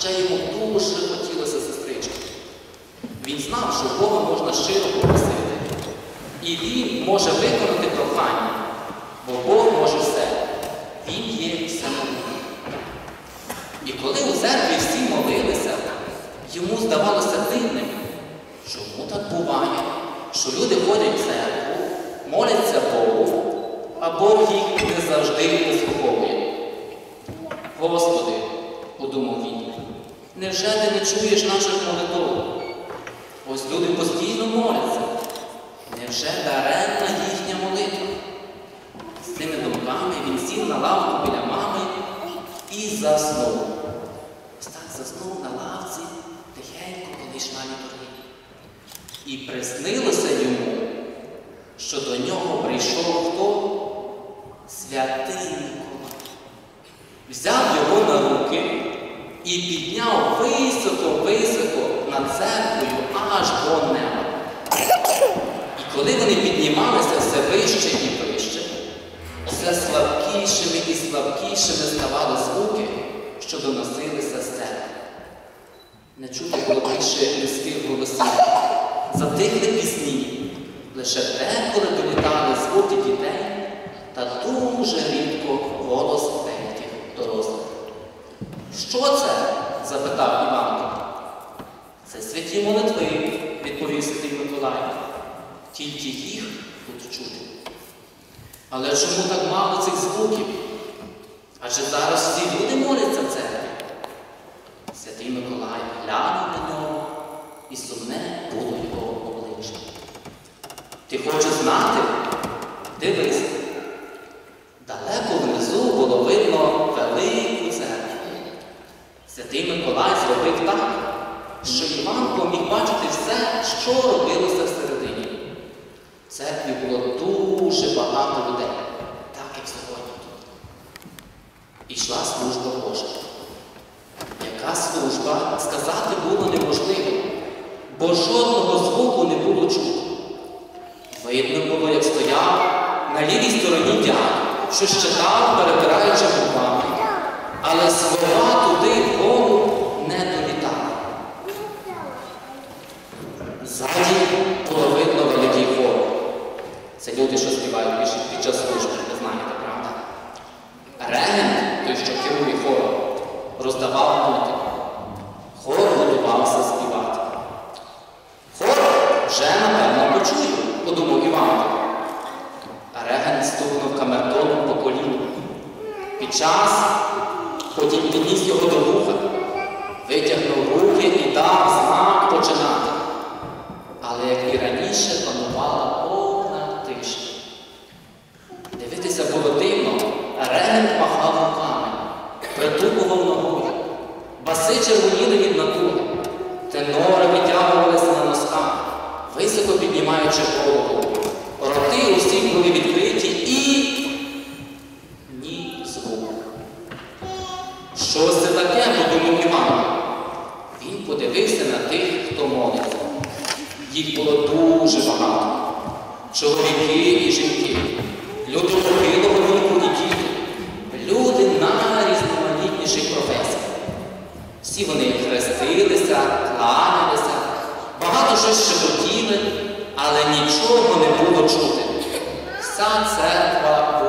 ще йому дуже хотілося сестрички. Він знав, що Бога можна щиро попросити. І він може виконати прохання, бо Бог може все. Він є всемогутній. І коли у церкві всі молилися, йому здавалося дивним, чому так буває, що люди ходять в церкву, моляться Богу, а Бог їх не завжди вислуховує. Господи, подумав він, невже ти не чуєш наших молитв? Ось люди постійно моляться. Невже даремна їхня молитва? З цими думками він сів на лавку біля мами і заснув. Ось так заснув на лавці тихенько, коли йшла літургія. І приснилося йому, що до нього прийшов хто? Святий Миколай. Взяв і підняв високо-високо над церквою аж до неба. І коли вони піднімалися все вище і вище, все слабкішими і слабкішими ставали звуки, що доносилися з церкви. Не чути було більше людських голосів, затихли пісні, лише деколи долітали звуки дітей та дуже рідко голос. Що це? запитав Іванко. Це святі молитви, відповів Святий Миколай. Тільки їх тут чути. Але чому так мало цих звуків? Адже зараз всі люди моляться в церкві. Святий Миколай глянув на нього, і сумне було його обличчя. Ти хочеш знати? Дивись. Далеко внизу було видно велику церкву. Святий Миколай зробив так, що Іванко міг бачити все, що робилося всередині. В церкві було дуже багато людей, так як сьогодні тут. Ішла служба Божа. Яка служба сказати було неможливо, бо жодного звуку не було чути. Видно було, як стояв на лівій стороні дядь, що щитав, перебираючи губами, але слова туди вгору не долітали. Ззаді було видно великий хор. Це люди, що співають більше під час служби, ви знаєте, правда? Регент, той, що керує хором, роздавав ноти. Хор готувався співати. Хор вже, напевно, почує, подумав Іван. Регент стукнув камертоном по коліну. Під час потім підніс його до вуха, витягнув руки і дав знак починати. Але як і раніше панувала повна тиша. Дивитися було дивно, регент махав руками, притупував ногою. Баси червоніли від натуги, тенори витягувалися на носках, високо піднімаючи голову. Роти усі були відкриті і ні звуку. Що це таке, подумав Іван. Він подивився на тих, хто молиться. Їх було дуже багато. Чоловіки і жінки, люди похилого віку і діти, люди найрізноманітніших професій. Всі вони хрестилися, кланялися, багато щось шепотіли, але нічого не було чути. Вся церква